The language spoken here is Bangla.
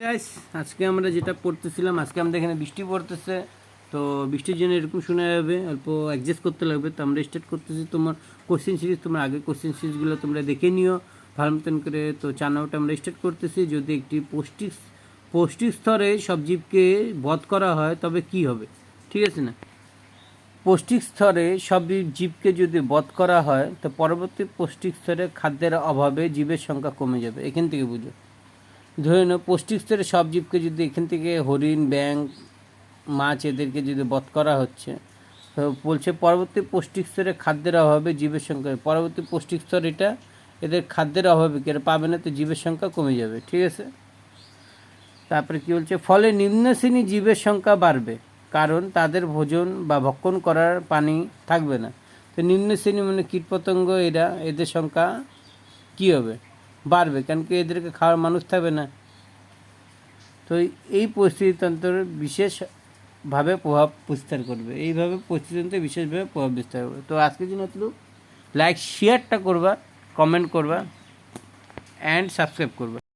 আজকে আমরা যেটা পড়তেছিলাম, আজকে আমাদের এখানে বৃষ্টি পড়তেছে। তো বৃষ্টির জন্য এরকম শোনা যাবে, অল্প অ্যাডজাস্ট করতে লাগবে। তো আমরা স্টার্ট করতেছি তোমার কোশ্চেন সিরিজ তোমরা আগে কোশ্চেন সিরিজগুলো তোমরা দেখে নিও। ভালো মতন করে তো চানাওটা আমরা স্টার্ট করতেছি। যদি একটি পৌষ্টিক পৌষ্টিক স্তরে সব জীবকে বধ করা হয়, তবে কি হবে? ঠিক আছে না? পৌষ্টিক স্তরে সব জীবকে যদি বধ করা হয়, তো পরবর্তী পৌষ্টিক স্তরে খাদ্যের অভাবে জীবের সংখ্যা কমে যাবে। এখান থেকে বুঝো। ধরে নাও, পৌষ্টিক স্তরে সব জীবকে যদি এখান থেকে হরিণ ব্যাং মাছ এদেরকে যদি বধ করা হচ্ছে বলছে পরবর্তী পৌষ্টিক স্তরে খাদ্যের অভাবে জীবের সংখ্যা, পরবর্তী পৌষ্টিক স্তর এটা, এদের খাদ্যের অভাবে কি এরা পাবে না, তো জীবের সংখ্যা কমে যাবে, ঠিক আছে? তারপরে কি বলছে, ফলে নিম্ন শ্রেণি জীবের সংখ্যা বাড়বে, কারণ তাদের ভোজন বা ভক্ষণ করার পানি থাকবে না। তো নিম্ন শ্রেণি মানে কীটপতঙ্গ এরা, এদের সংখ্যা কী হবে? বাড়বে কেন কি এদেরকে খাওয়ার মানুষ থাকবে না। তো এই পরিস্থিতিতন্ত্র বিশেষভাবে প্রভাব বিস্তার করবে। এইভাবে পরিস্থিতিতন্ত্রে বিশেষভাবে প্রভাব বিস্তার করবে। তো আজকের জন্য একটু লাইক শেয়ারটা করবা কমেন্ট করবা অ্যান্ড সাবস্ক্রাইব করবা।